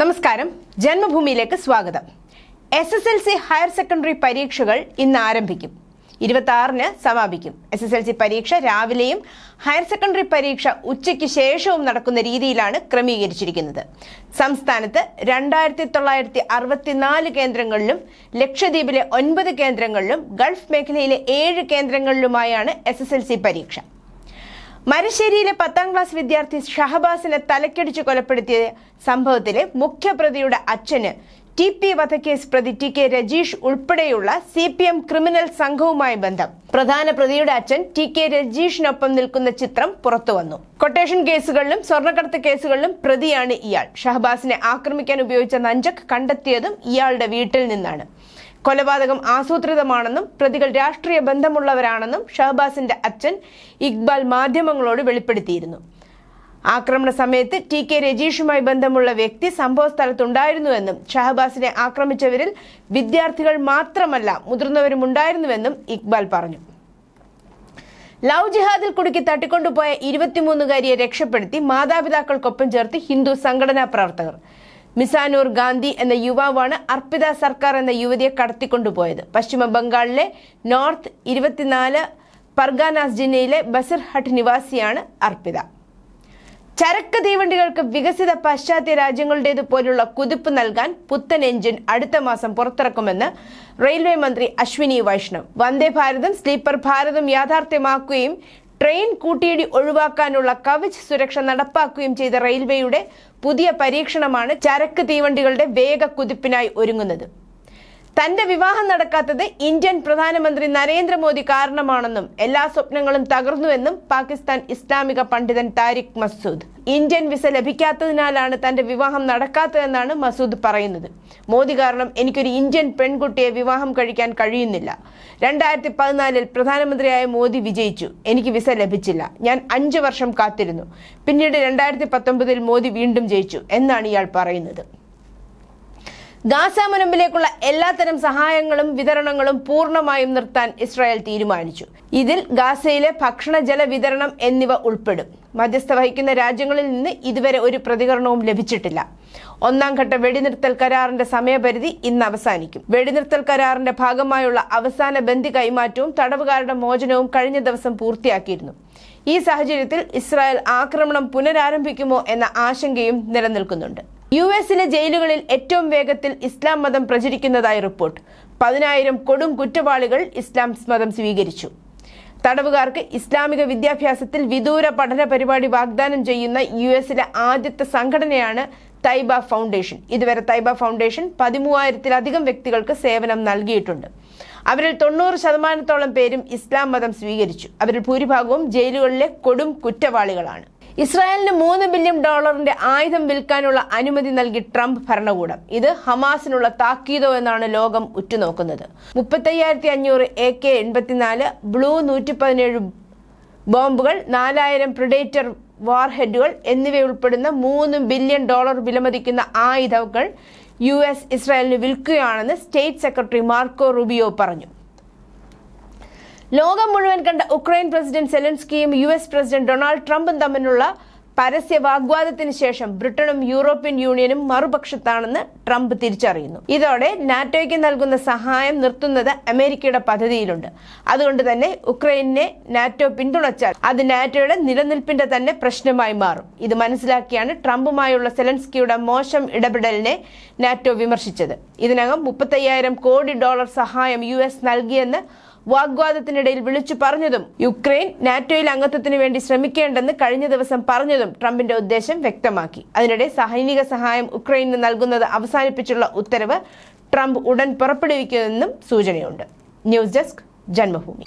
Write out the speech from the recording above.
നമസ്കാരം. ജന്മഭൂമിയിലേക്ക് സ്വാഗതം. S S L C higher secondary പരീക്ഷകൾ ഇന്ന് ആരംഭിക്കും. ഇരുപത്തി സമാപിക്കും. എസ് എസ് എൽ സി പരീക്ഷ രാവിലെയും ഹയർ സെക്കൻഡറി പരീക്ഷ ഉച്ചയ്ക്ക് ശേഷവും നടക്കുന്ന രീതിയിലാണ് ക്രമീകരിച്ചിരിക്കുന്നത്. സംസ്ഥാനത്ത് രണ്ടായിരത്തി തൊള്ളായിരത്തി അറുപത്തിനാല് കേന്ദ്രങ്ങളിലും ലക്ഷദ്വീപിലെ ഒൻപത് കേന്ദ്രങ്ങളിലും ഗൾഫ് മേഖലയിലെ ഏഴ് കേന്ദ്രങ്ങളിലുമായാണ് എസ് എസ് എൽ സി പരീക്ഷ. മരശ്ശേരിയിലെ പത്താം ക്ലാസ് വിദ്യാർത്ഥി ഷഹബാസിനെ തലക്കടിച്ച് കൊലപ്പെടുത്തിയ സംഭവത്തിലെ മുഖ്യപ്രതിയുടെ അച്ഛന് ടി പി വധക്കേസ് പ്രതി ടി കെ രജീഷ് ഉൾപ്പെടെയുള്ള സി പി എം ക്രിമിനൽ സംഘവുമായി ബന്ധം. പ്രധാന പ്രതിയുടെ അച്ഛൻ ടി കെ രജീഷിനൊപ്പം നിൽക്കുന്ന ചിത്രം പുറത്തുവന്നു കൊട്ടേഷൻ കേസുകളിലും സ്വർണക്കടത്ത് കേസുകളിലും പ്രതിയാണ് ഇയാൾ. ഷഹബാസിനെ ആക്രമിക്കാൻ ഉപയോഗിച്ച നഞ്ചക് കണ്ടെത്തിയതും ഇയാളുടെ വീട്ടിൽ നിന്നാണ്. കൊലപാതകം ആസൂത്രിതമാണെന്നും പ്രതികൾ രാഷ്ട്രീയ ബന്ധമുള്ളവരാണെന്നും ഷഹബാസിന്റെ അച്ഛൻ ഇക്ബാൽ മാധ്യമങ്ങളോട് വെളിപ്പെടുത്തിയിരുന്നു. ആക്രമണ സമയത്ത് ടി കെ രജീഷുമായി ബന്ധമുള്ള വ്യക്തി സംഭവ സ്ഥലത്തുണ്ടായിരുന്നുവെന്നും ഷഹബാസിനെ ആക്രമിച്ചവരിൽ വിദ്യാർത്ഥികൾ മാത്രമല്ല മുതിർന്നവരുമുണ്ടായിരുന്നുവെന്നും ഇക്ബാൽ പറഞ്ഞു. ലവ് ജിഹാദിൽ കുടുക്കി തട്ടിക്കൊണ്ടുപോയ ഇരുപത്തിമൂന്നുകാരിയെ രക്ഷപ്പെടുത്തി മാതാപിതാക്കൾക്കൊപ്പം ചേർത്ത് ഹിന്ദു സംഘടനാ പ്രവർത്തകർ. മിസാനൂർ ഗാന്ധി എന്ന യുവാവാണ് അർപ്പിത സർക്കാർ എന്ന യുവതിയെ കടത്തിക്കൊണ്ടുപോയത്. പശ്ചിമ ബംഗാളിലെ നോർത്ത് ഇരുപത്തിനാല് പർഗാനാസ് ജില്ലയിലെ ബസിർഹട്ട് നിവാസിയാണ് അർപ്പിത. ചരക്ക് തീവണ്ടികൾക്ക് വികസിത പാശ്ചാത്യ രാജ്യങ്ങളുടേതുപോലുള്ള കുതിപ്പ് നൽകാൻ പുത്തൻ എഞ്ചിൻ അടുത്ത മാസം പുറത്തിറക്കുമെന്ന് റെയിൽവേ മന്ത്രി അശ്വിനി വൈഷ്ണവ്. വന്ദേ ഭാരതം സ്ലീപ്പർ ഭാരതം യാഥാർത്ഥ്യമാക്കുകയും ട്രെയിൻ കൂട്ടിയിടി ഒഴിവാക്കാനുള്ള കവച് സുരക്ഷ നടപ്പാക്കുകയും ചെയ്ത റെയിൽവേയുടെ പുതിയ പരീക്ഷണമാണ് ചരക്ക് തീവണ്ടികളുടെ വേഗ കുതിപ്പിനായി ഒരുങ്ങുന്നത്. തന്റെ വിവാഹം നടക്കാത്തത് ഇന്ത്യൻ പ്രധാനമന്ത്രി നരേന്ദ്രമോദി കാരണമാണെന്നും എല്ലാ സ്വപ്നങ്ങളും തകർന്നുവെന്നും പാകിസ്ഥാൻ ഇസ്ലാമിക പണ്ഡിതൻ താരിഖ് മസൂദ് ഇന്ത്യൻ വിസ ലഭിക്കാത്തതിനാലാണ് തന്റെ വിവാഹം നടക്കാത്തതെന്നാണ് മസൂദ് പറയുന്നത്. മോദി കാരണം എനിക്കൊരു ഇന്ത്യൻ പെൺകുട്ടിയെ വിവാഹം കഴിക്കാൻ കഴിയുന്നില്ല. രണ്ടായിരത്തി പതിനാലിൽ പ്രധാനമന്ത്രിയായ മോദി വിജയിച്ചു. എനിക്ക് വിസ ലഭിച്ചില്ല. ഞാൻ അഞ്ചു വർഷം കാത്തിരുന്നു. പിന്നീട് രണ്ടായിരത്തി പത്തൊമ്പതിൽ മോദി വീണ്ടും ജയിച്ചു എന്നാണ് ഇയാൾ പറയുന്നത്. ഗാസ മുനമ്പിലേക്കുള്ള എല്ലാത്തരം സഹായങ്ങളും വിതരണങ്ങളും പൂർണമായും നിർത്താൻ ഇസ്രായേൽ തീരുമാനിച്ചു. ഇതിൽ ഗാസയിലെ ഭക്ഷണ ജല വിതരണം എന്നിവ ഉൾപ്പെടും. മധ്യസ്ഥ വഹിക്കുന്ന രാജ്യങ്ങളിൽ നിന്ന് ഇതുവരെ ഒരു പ്രതികരണവും ലഭിച്ചിട്ടില്ല. ഒന്നാം ഘട്ട വെടിനിർത്തൽ കരാറിന്റെ സമയപരിധി ഇന്ന് അവസാനിക്കും. വെടിനിർത്തൽ കരാറിന്റെ ഭാഗമായുള്ള അവസാന ബന്ധി കൈമാറ്റവും തടവുകാരുടെ മോചനവും കഴിഞ്ഞ ദിവസം പൂർത്തിയാക്കിയിരുന്നു. ഈ സാഹചര്യത്തിൽ ഇസ്രായേൽ ആക്രമണം പുനരാരംഭിക്കുമോ എന്ന ആശങ്കയും നിലനിൽക്കുന്നുണ്ട്. യു എസിലെ ജയിലുകളിൽ ഏറ്റവും വേഗത്തിൽ ഇസ്ലാം മതം പ്രചരിക്കുന്നതായി റിപ്പോർട്ട്. പതിനായിരം കൊടും കുറ്റവാളികൾ ഇസ്ലാം മതം സ്വീകരിച്ചു. തടവുകാർക്ക് ഇസ്ലാമിക വിദ്യാഭ്യാസത്തിൽ വിദൂര പഠന പരിപാടി വാഗ്ദാനം ചെയ്യുന്ന യു എസിലെ ആദ്യത്തെ സംഘടനയാണ് തൈബ ഫൗണ്ടേഷൻ. ഇതുവരെ തൈബ ഫൗണ്ടേഷൻ പതിമൂവായിരത്തിലധികം വ്യക്തികൾക്ക് സേവനം നൽകിയിട്ടുണ്ട്. അവരിൽ തൊണ്ണൂറ് ശതമാനത്തോളം പേരും ഇസ്ലാം മതം സ്വീകരിച്ചു. അവരിൽ ഭൂരിഭാഗവും ജയിലുകളിലെ കൊടും കുറ്റവാളികളാണ്. ഇസ്രായേലിന് മൂന്ന് ബില്യൺ ഡോളറിന്റെ ആയുധം വിൽക്കാനുള്ള അനുമതി നൽകി ട്രംപ് ഭരണകൂടം. ഇത് ഹമാസിനുള്ള താക്കീതോ എന്നാണ് ലോകം ഉറ്റുനോക്കുന്നത്. മുപ്പത്തയ്യായിരത്തി അഞ്ഞൂറ് എ കെ എൺപത്തിനാല് ബ്ലൂ നൂറ്റി പതിനേഴ് ബോംബുകൾ നാലായിരം പ്രിഡേറ്റർ വാർഹെഡുകൾ എന്നിവയുൾപ്പെടുന്ന മൂന്ന് ബില്യൺ ഡോളർ വിലമതിക്കുന്ന ആയുധങ്ങൾ യു എസ് ഇസ്രായേലിന് വിൽക്കുകയാണെന്ന് സ്റ്റേറ്റ് സെക്രട്ടറി മാർക്കോ റുബിയോ പറഞ്ഞു. ലോകം മുഴുവൻ കണ്ട ഉക്രൈൻ പ്രസിഡന്റ് സെലൻസ്കിയും യു എസ് പ്രസിഡന്റ് ഡൊണാൾഡ് ട്രംപും തമ്മിലുള്ള പരസ്യ വാഗ്വാദത്തിന് ശേഷം ബ്രിട്ടനും യൂറോപ്യൻ യൂണിയനും മറുപക്ഷത്താണെന്ന് ട്രംപ് തിരിച്ചറിയുന്നു. ഇതോടെ നാറ്റോയ്ക്ക് നൽകുന്ന സഹായം നിർത്തുന്നത് അമേരിക്കയുടെ പദ്ധതിയിലുണ്ട്. അതുകൊണ്ട് തന്നെ ഉക്രൈനെ നാറ്റോ പിന്തുണച്ചാൽ അത് നാറ്റോയുടെ നിലനിൽപ്പിന്റെ തന്നെ പ്രശ്നമായി മാറും. ഇത് മനസ്സിലാക്കിയാണ് ട്രംപുമായുള്ള സെലൻസ്കിയുടെ മോശം ഇടപെടലിനെ നാറ്റോ വിമർശിച്ചത്. ഇതിനകം മുപ്പത്തയ്യായിരം കോടി ഡോളർ സഹായം യു നൽകിയെന്ന് വാഗ്വാദത്തിനിടയിൽ വിളിച്ചു പറഞ്ഞതും യുക്രൈൻ നാറ്റോയിൽ അംഗത്വത്തിന് വേണ്ടി ശ്രമിക്കേണ്ടെന്ന് കഴിഞ്ഞ ദിവസം പറഞ്ഞതും ട്രംപിന്റെ ഉദ്ദേശം വ്യക്തമാക്കി. അതിനിടെ സൈനിക സഹായം ഉക്രൈനിന് നൽകുന്നത് അവസാനിപ്പിച്ചുള്ള ഉത്തരവ് ട്രംപ് ഉടൻ പുറപ്പെടുവിക്കുമെന്നും സൂചനയുണ്ട്. News desk Janmabhumi.